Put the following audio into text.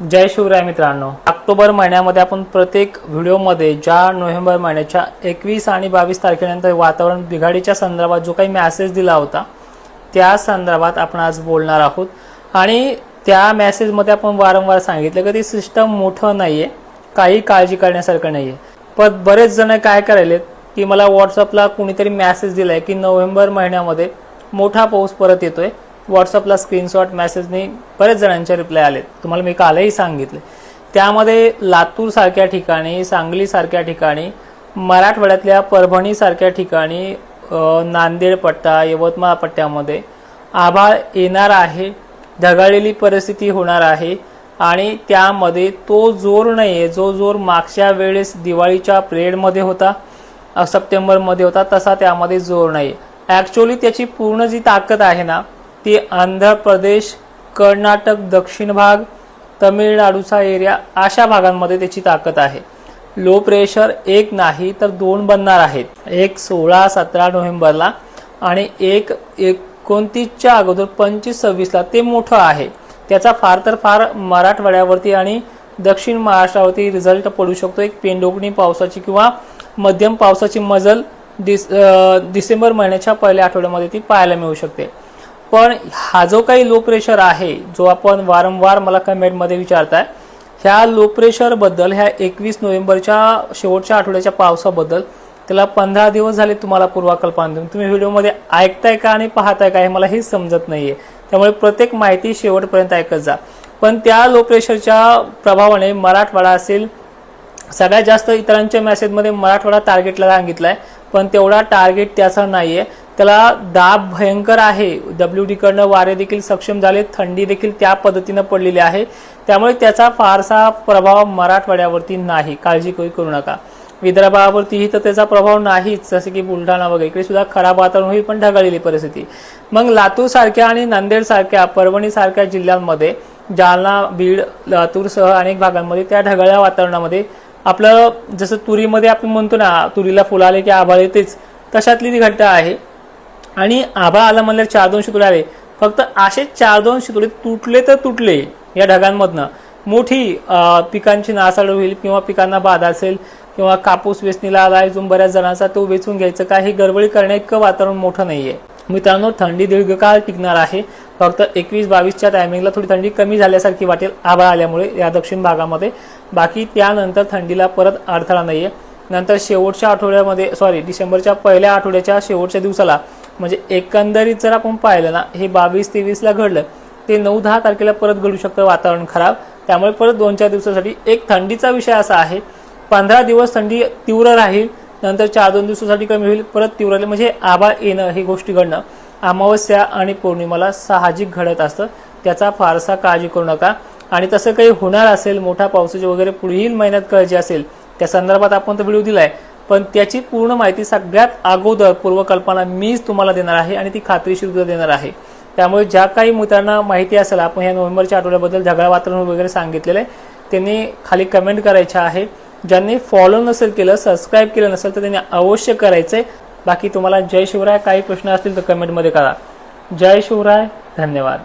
जय शिवराय मित्रांनो. ऑक्टोबर महिन्यामध्ये आपण प्रत्येक व्हिडिओमध्ये ज्या नोव्हेंबर महिन्याच्या एकवीस आणि बावीस तारखेनंतर वातावरण बिघाडीच्या संदर्भात जो काही मेसेज दिला होता त्या संदर्भात आपण आज बोलणार आहोत. आणि त्या मॅसेजमध्ये आपण वारंवार सांगितलं की ते सिस्टम मोठं नाही आहे काही काळजी करण्यासारखं नाही आहे पण बरेच जण काय करायलेत की मला व्हॉट्सअपला कुणीतरी मॅसेज दिलाय की नोव्हेंबर महिन्यामध्ये मोठा पाऊस परत येतोय. व्हॉट्सअपला स्क्रीनशॉट मेसेजने बरेच जणांचे रिप्लाय आले तुम्हाला मी कालही सांगितले. त्यामध्ये लातूरसारख्या ठिकाणी सांगलीसारख्या ठिकाणी मराठवाड्यातल्या परभणीसारख्या ठिकाणी नांदेड पट्टा यवतमाळ पट्ट्यामध्ये आभाळ येणार आहे ढगाळलेली परिस्थिती होणार आहे आणि त्यामध्ये तो जोर नाही आहे जो जोर मागच्या वेळेस दिवाळीच्या पिरियडमध्ये होता सप्टेंबरमध्ये होता तसा त्यामध्ये जोर नाही ॲक्च्युली त्याची पूर्ण जी ताकद आहे ना ती आंध्र प्रदेश कर्नाटक दक्षिण भाग तमिळनाडूचा एरिया अशा भागांमध्ये त्याची ताकद आहे. लो प्रेशर एक नाही तर दोन बनणार आहेत. एक सोळा सतरा नोव्हेंबरला आणि एक एकोणतीसच्या अगोदर पंचवीस सव्वीसला ते मोठं आहे. त्याचा फार तर फार मराठवाड्यावरती आणि दक्षिण महाराष्ट्रावरती रिझल्ट पडू शकतो. एक पेंडोकणी पावसाची किंवा मध्यम पावसाची मजल डिस डिसेंबर महिन्याच्या पहिल्या आठवड्यामध्ये ती पाहायला मिळू शकते. पण हा जो काही लो प्रेशर आहे जो आपण वारंवार मला कमेंटमध्ये विचारताय ह्या लो प्रेशरबद्दल ह्या एकवीस नोव्हेंबरच्या शेवटच्या आठवड्याच्या पावसाबद्दल त्याला पंधरा दिवस झाले तुम्हाला पूर्वाकल्पना देऊन तुम्ही व्हिडिओमध्ये ऐकताय का आणि पाहताय का हे मला हेच समजत नाहीये. त्यामुळे प्रत्येक माहिती शेवटपर्यंत ऐकत जा. पण त्या लो प्रेशरच्या प्रभावाने मराठवाडा असेल सगळ्यात जास्त इतरांच्या मेसेजमध्ये मराठवाडा टार्गेटला सांगितलाय पण तेवढा टार्गेट त्याचा नाहीये. त्याला दाब भयंकर आहे. डब्ल्यू डीकडनं वारे देखील सक्षम झाले थंडी देखील त्या पद्धतीनं पडलेली आहे. त्यामुळे त्याचा फारसा प्रभाव मराठवाड्यावरती नाही. काळजी काही करू नका. विदर्भावरतीही तर त्याचा प्रभाव नाहीच जसे की बुलढाणा वगैरे. इकडे सुद्धा खराब वातावरण होईल पण ढगाळलेली परिस्थिती. मग लातूर सारख्या आणि नांदेड सारख्या परभणी सारख्या जिल्ह्यांमध्ये जालना बीड लातूरसह अनेक भागांमध्ये त्या ढगाळ्या वातावरणामध्ये आपलं जसं तुरीमध्ये आपण म्हणतो ना तुरीला फुलाले आले की आभाळ येतेच तशातली ती घटना आहे. आणि आभाळ आला म्हणल्यावर चार दोन शितोडे आले. फक्त असे चार दोन शितोडे तुटले तर तुटले या ढगांमधनं. मोठी पिकांची नासाड होईल किंवा पिकांना बाधा असेल किंवा कापूस वेचणीला आला अजून बऱ्याच जणांचा तो वेचून घ्यायचं काय हे गडबडी करण्या इतकं वातावरण मोठं नाहीये. मित्रांनो थंडी दीर्घकाळ टिकणार आहे. फक्त एकवीस बावीसच्या टायमिंगला थोडी थंडी कमी झाल्यासारखी वाटेल आभाळ आल्यामुळे या दक्षिण भागामध्ये. बाकी त्यानंतर थंडीला परत अडथळा नाहीये. नंतर शेवटच्या आठवड्यामध्ये सॉरी डिसेंबरच्या पहिल्या आठवड्याच्या शेवटच्या दिवसाला म्हणजे एकंदरीत जर आपण पाहिलं ना हे बावीस तेवीसला घडलं ते नऊ दहा तारखेला परत घडू शकतं वातावरण खराब. त्यामुळे परत दोन चार दिवसासाठी एक थंडीचा विषय असा आहे. पंधरा दिवस थंडी तीव्र राहील नंतर चार दोन दिवसासाठी कमी होईल परत तीव्र राहील. म्हणजे आभाळ येणं हे गोष्टी घडणं. अमावस्या आणि पौर्णिमाला साहजिक घडत असतं. त्याचा फारसा काळजी करू नका. आणि तसं काही होणार असेल मोठा पावसाची वगैरे पुढील महिन्यात काळजी असेल त्या संदर्भात आपण तो व्हिडिओ दिलाय. पण त्याची पूर्ण माहिती सगळ्यात अगोदर पूर्वकल्पना मीच तुम्हाला देणार आहे आणि ती खात्रीशीर देणार आहे. त्यामुळे ज्या काही मित्रांना माहिती असेल आपण ह्या नोव्हेंबरच्या आठवड्याबद्दल झगडा वातावरण वगैरे सांगितलेलं आहे त्यांनी खाली कमेंट करायच्या आहे ज्यांनी फॉलो नसेल केलं सबस्क्राईब केलं नसेल तर त्यांनी अवश्य करायचंय. बाकी तुम्हाला जय शिवराय काही प्रश्न असतील तर कमेंटमध्ये करा. जय शिवराय धन्यवाद.